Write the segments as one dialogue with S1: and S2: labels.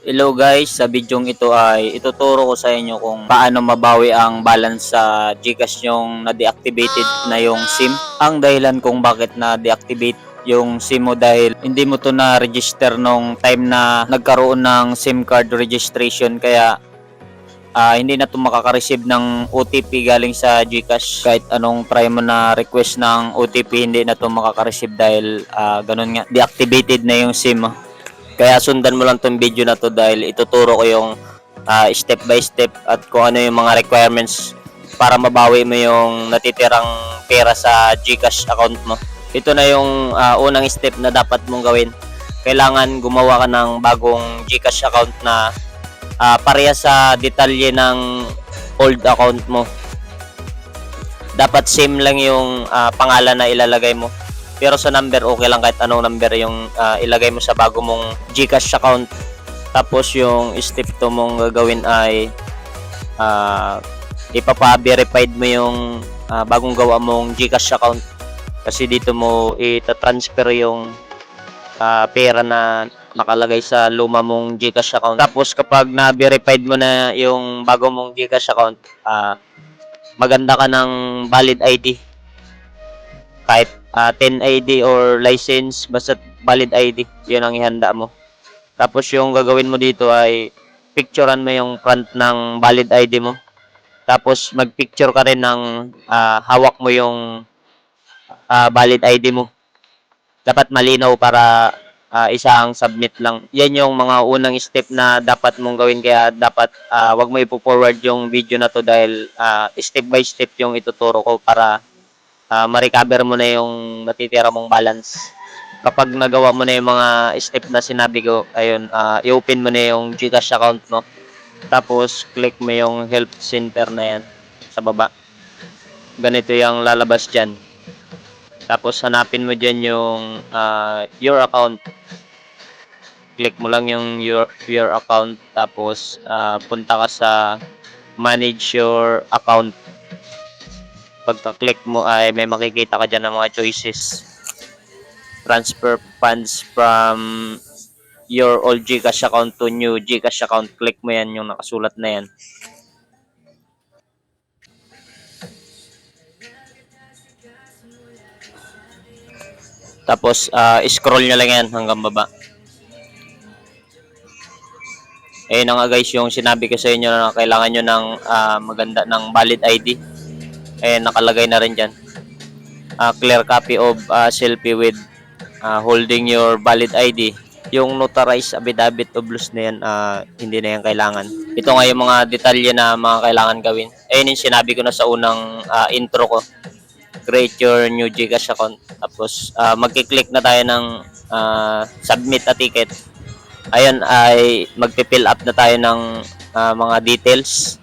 S1: Hello guys, sa bidyong ito ay ituturo ko sa inyo kung paano mabawi ang balance sa Gcash yung na-deactivated na yung SIM. Ang dahilan kung bakit na-deactivate yung SIM mo dahil hindi mo to na-register nung time na nagkaroon ng SIM card registration kaya ah, hindi na to makaka-receive ng OTP galing sa GCash. Kahit anong try mo na request ng OTP, hindi na to makaka-receive dahil ah, ganun nga, deactivated na yung SIM mo. Kaya sundan mo lang tong video na to dahil ituturo ko yung ah, step by step at kung ano yung mga requirements para mabawi mo yung natitirang pera sa GCash account mo. Ito na yung ah, unang step na dapat mong gawin. Kailangan gumawa ka ng bagong GCash account na ah, pareha sa detalye ng old account mo. Dapat same lang yung ah, pangalan na ilalagay mo. Pero sa number, okay lang kahit anong number yung ah, ilagay mo sa bago mong GCash account. Tapos yung step to mong gagawin ay ah, ipapa-verified mo yung ah, bagong gawa mong GCash account. Kasi dito mo ita-transfer yung ah, pera na nakalagay sa luma mong GCash account. Tapos kapag na-verified mo na yung bago mong GCash account, ah, maganda ka ng valid ID kahit ah, 10 ID or license, basta valid ID, yun ang ihanda mo. Tapos yung gagawin mo dito ay picturean mo yung front ng valid ID mo. Tapos magpicture ka rin ng ah, hawak mo yung ah, valid ID mo. Dapat malinaw para ah, isa submit lang. Yan yung mga unang step na dapat mong gawin kaya dapat ah, wag mo ipo-forward yung video na to dahil ah, step by step yung ituturo ko para ah, ma-recover mo na yung natitira mong balance. Kapag nagawa mo na yung mga step na sinabi ko, ayun, ah, i-open mo na yung Gcash account mo. Tapos, click mo yung help center na yan sa baba. Ganito yung lalabas dyan. Tapos, hanapin mo dyan yung ah, your account. Click mo lang yung your, your account. Tapos, ah, punta ka sa manage your account pagka-click mo ay may makikita ka dyan ng mga choices. Transfer funds from your old Gcash account to new Gcash account. Click mo yan yung nakasulat na yan. Tapos, ah, scroll nyo lang yan hanggang baba. Ayun na nga guys, yung sinabi ko sa inyo na kailangan nyo ng ah, maganda ng valid ID. Eh, nakalagay na rin dyan. Ah, clear copy of ah, selfie with ah, holding your valid ID. Yung notarized affidavit of loss na yan, ah, hindi na yan kailangan. Ito nga yung mga detalye na mga kailangan gawin. Ayun yung sinabi ko na sa unang ah, intro ko. Create your new Gcash account. Tapos, ah, magkiklik na tayo ng ah, submit a ticket. Ayun ay magpipill up na tayo ng ah, mga details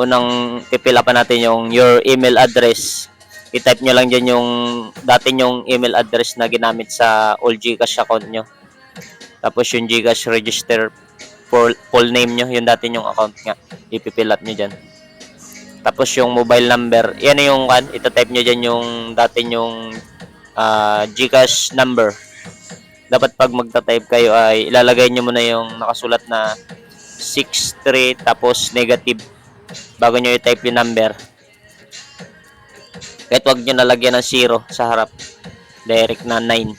S1: unang pipil up natin yung your email address. I-type nyo lang dyan yung dati yung email address na ginamit sa old Gcash account nyo. Tapos yung Gcash register full, full name nyo, yung dati yung account nga. Ipipil up nyo dyan. Tapos yung mobile number, yan yung kan, ita-type nyo dyan yung dati yung ah, Gcash number. Dapat pag magta-type kayo ay ilalagay nyo muna yung nakasulat na 63 tapos negative bago nyo i-type yung number. Kahit wag nyo nalagyan ng 0 sa harap. Direct na 9.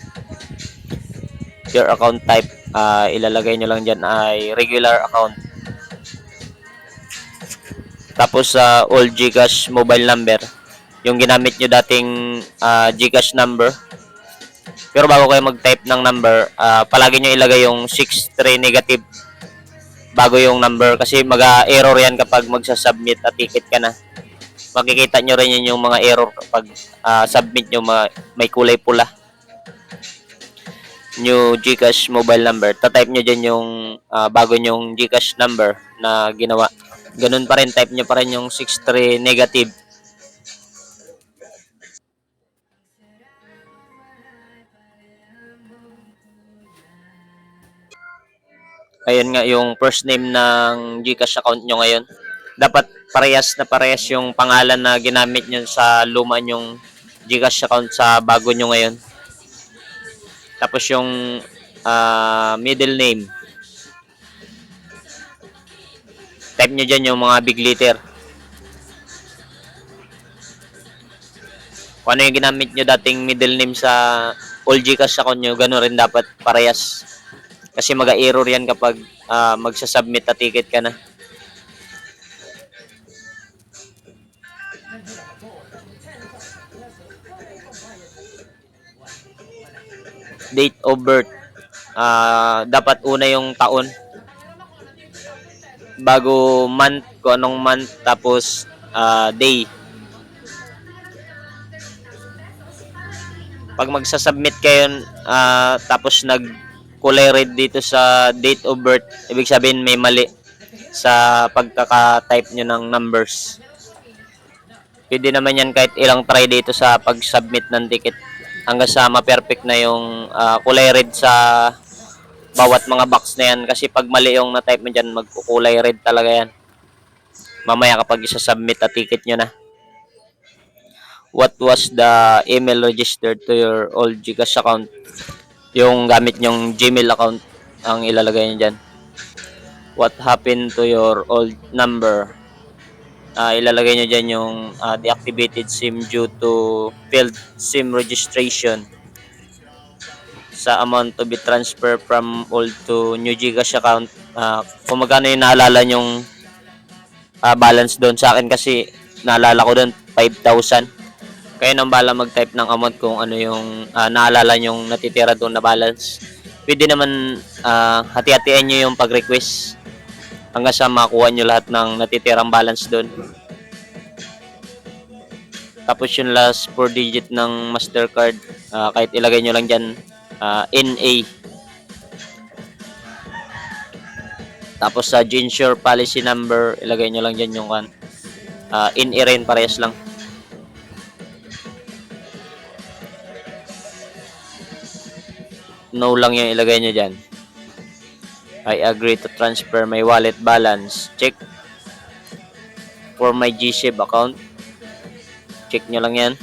S1: Your account type, ah, ilalagay nyo lang dyan ay regular account. Tapos sa old Gcash mobile number, yung ginamit nyo dating ah, Gcash number. Pero bago kayo mag-type ng number, ah, palagi nyo ilagay yung 63 negative bago yung number kasi mag-error yan kapag magsa-submit at ticket ka na. Makikita nyo rin yun yung mga error kapag ah, submit nyo ma- may kulay pula. New Gcash mobile number. Ta-type nyo dyan yung ah, bago nyong Gcash number na ginawa. Ganun pa rin, type nyo pa rin yung 63 negative. Ayun nga yung first name ng Gcash account nyo ngayon. Dapat parehas na parehas yung pangalan na ginamit nyo sa luma nyong Gcash account sa bago nyo ngayon. Tapos yung ah, middle name. type nyo dyan yung mga big letter. Kung ano yung ginamit nyo dating middle name sa all Gcash account nyo, gano'n rin dapat parehas. Kasi mag-error yan kapag ah, magsasubmit na ticket ka na. Date of birth. Ah, dapat una yung taon. Bago month, kung anong month, tapos ah, day. Pag magsasubmit kayo, ah, tapos nag kulay red dito sa date of birth, ibig sabihin may mali sa pagkaka-type nyo ng numbers. Pwede naman yan kahit ilang try dito sa pag-submit ng ticket hanggang sa ma-perfect na yung ah, kulay red sa bawat mga box na yan kasi pag mali yung na-type mo dyan, magkukulay red talaga yan. Mamaya kapag isa-submit na ticket nyo na. What was the email registered to your old Gcash account? Yung gamit nyong Gmail account ang ilalagay nyo dyan. What happened to your old number? Ah, ilalagay nyo dyan yung ah, deactivated SIM due to failed SIM registration sa amount to be transferred from old to new Gcash account. Ah, kung magkano yung naalala nyong ah, balance doon sa akin kasi naalala ko doon 5,000. Kayo nang bala mag-type ng amount kung ano yung ah, naalala nyong natitira doon na balance. Pwede naman ah, hati-hatian nyo yung pag-request hanggang sa makuha nyo lahat ng natitirang balance doon. Tapos yung last 4 digit ng Mastercard, ah, kahit ilagay nyo lang dyan, ah, NA. Tapos sa Ginsure policy number, ilagay nyo lang dyan yung kan. Uh, NA rin, parehas lang. No lang yung ilagay nyo dyan. I agree to transfer my wallet balance. Check. For my GShib account. Check nyo lang yan.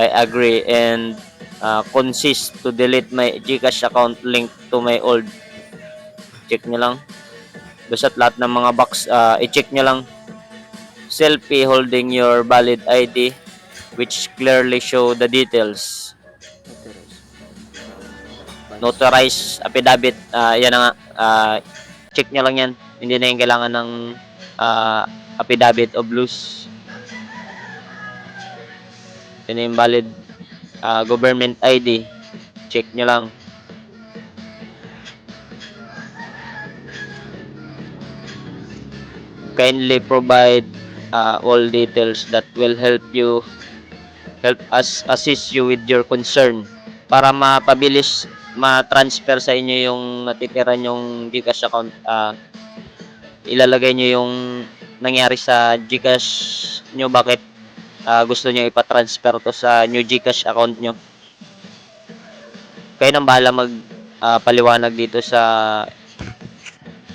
S1: I agree and uh, consist to delete my Gcash account link to my old. Check nyo lang. Basta't lahat ng mga box, uh, i-check nyo lang. Selfie holding your valid ID which clearly show the details. Notarized affidavit, uh, yan na nga. Uh, check nyo lang yan. Hindi na yung kailangan ng uh, affidavit of loose. Yan yung valid uh, government ID. Check nyo lang. Kindly provide uh, all details that will help you help us assist you with your concern para mapabilis ma-transfer sa inyo yung natitira nyong Gcash account uh, ilalagay nyo yung nangyari sa Gcash nyo? Bakit uh, gusto nyo ipatransfer to sa new Gcash account nyo? Kayo nang bahala mag uh, paliwanag dito sa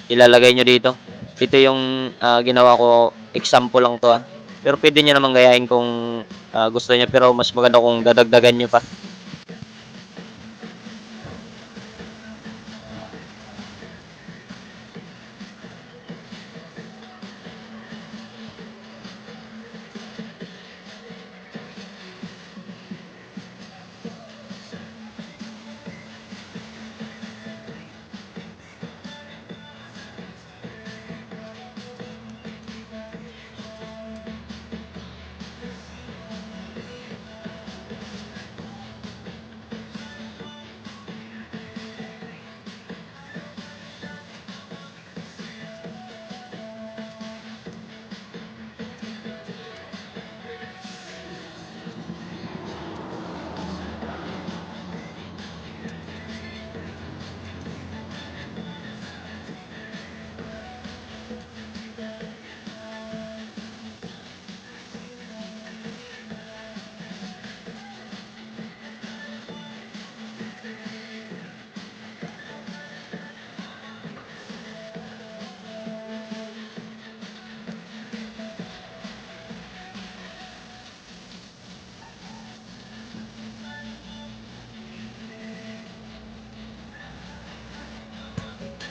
S1: ilalagay nyo dito. Ito yung uh, ginawa ko. Example lang to ah. pero pwede nyo naman gayahin kung uh, gusto nyo. Pero mas maganda kung dadagdagan nyo pa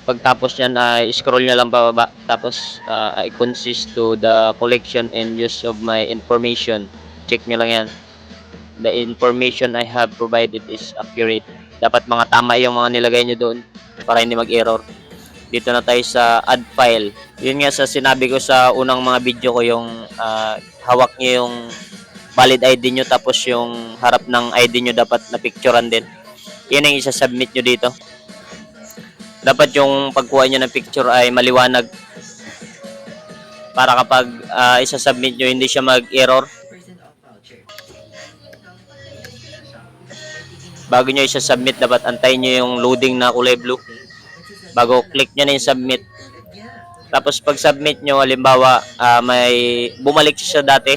S1: Pagtapos yan, ay scroll nyo lang bababa. Tapos, ah, I consist to the collection and use of my information. Check nyo lang yan. The information I have provided is accurate. Dapat mga tama yung mga nilagay nyo doon para hindi mag-error. Dito na tayo sa add file. Yun nga sa sinabi ko sa unang mga video ko yung ah, hawak nyo yung valid ID nyo tapos yung harap ng ID nyo dapat na picturean din. Yan ang isa-submit nyo dito. Dapat yung pagkuha nyo ng picture ay maliwanag para kapag ah, isa-submit nyo hindi siya mag-error. Bago nyo isa-submit, dapat antayin nyo yung loading na kulay blue. Bago click nyo na yung submit. Tapos pag submit nyo, halimbawa, ah, may bumalik siya dati.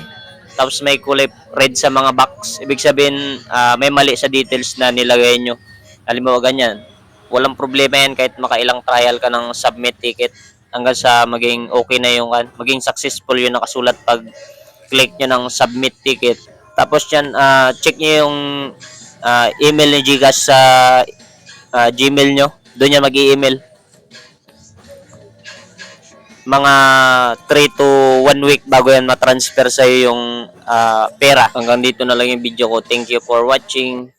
S1: Tapos may kulay red sa mga box. Ibig sabihin, ah, may mali sa details na nilagay nyo. Halimbawa ganyan. Walang problema yan kahit makailang trial ka ng submit ticket hanggang sa maging okay na yung maging successful yung nakasulat pag click nyo ng submit ticket. Tapos yan, ah, check nyo yung ah, email ni Gcash sa ah, Gmail nyo. Doon yan mag-i-email. Mga 3 to 1 week bago yan matransfer sa'yo yung ah, pera. Hanggang dito na lang yung video ko. Thank you for watching.